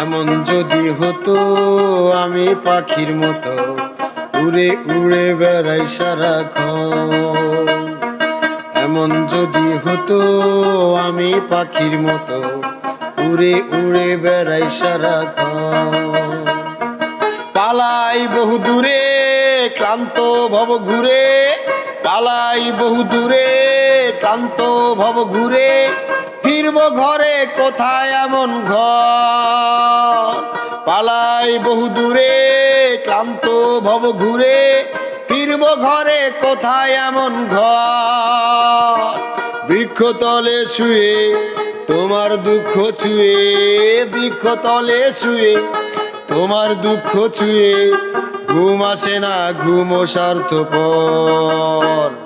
এমন যদি হতো, আমি পাখির মতো উড়ে উড়ে বেড়াই সারাক্ষণ। এমন যদি হতো, আমি পাখির মতো উড়ে উড়ে বেড়াই সারাক্ষণ। পালাই বহু দূরে, ক্লান্ত ভব ঘুরে, পালাই বহু দূরে, ক্লান্ত ভব ঘুরে ফিরব ঘরে, কোথায় এমন ঘর? পালাই বহু দূরে, ক্লান্ত ভব ঘুরে, ফিরব ঘরে, কোথায় এমন ঘর? বৃক্ষতলে শুয়ে, তোমার দুঃখ ছুঁয়ে, বৃক্ষতলে শুয়ে, তোমার দুঃখ ছুঁয়ে, ঘুম আসে না ঘুম স্বার্থপর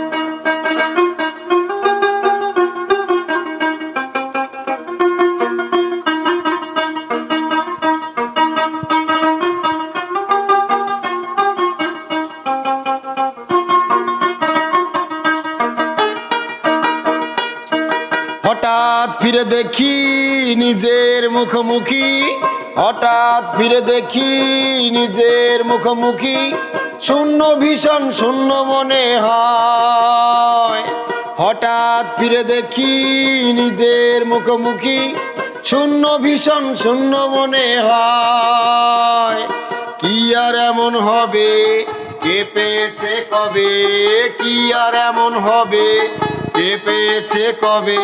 ফিরে দেখি নিজের মুখোমুখি। হঠাৎ ফিরে দেখি নিজের মুখোমুখি। শূন্য ভীষণ, শূন্য মনে হয়। হঠাৎ ফিরে দেখি নিজের মুখোমুখি। শূন্য ভীষণ, শূন্য মনে হয়। কি আর এমন হবে? কে পেয়েছে কবে? কি আর এমন হবে? কে পেয়েছে কবে?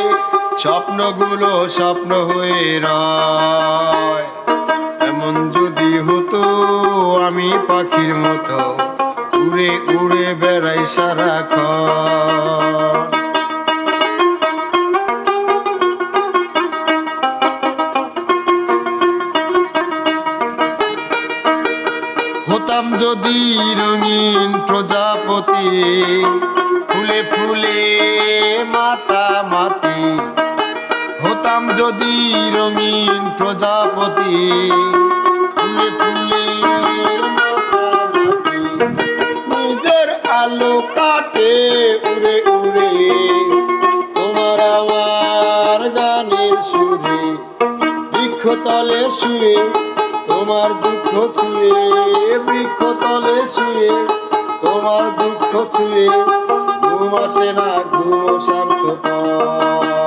স্বপ্নগুলো স্বপ্ন হয়ে রয়। এমন যদি হতো, আমি পাখির মতো উড়ে উড়ে বেড়াই সারাক্ষণ। হতাম যদি রঙিন প্রজাপতি, ফুলে ফুলে মাতা মাতি হতাম যদি রঙিন প্রজাপতি। নিজের আলো কাটে উড়ে উড়ে। তোমার আমার গানের সুরে বৃক্ষতলে শুয়ে, তোমার দুঃখ ছুঁয়ে, বৃক্ষতলে শুয়ে, তোমার দুঃখ ছুঁয়ে, ঘুম আসে না, ঘুম যদি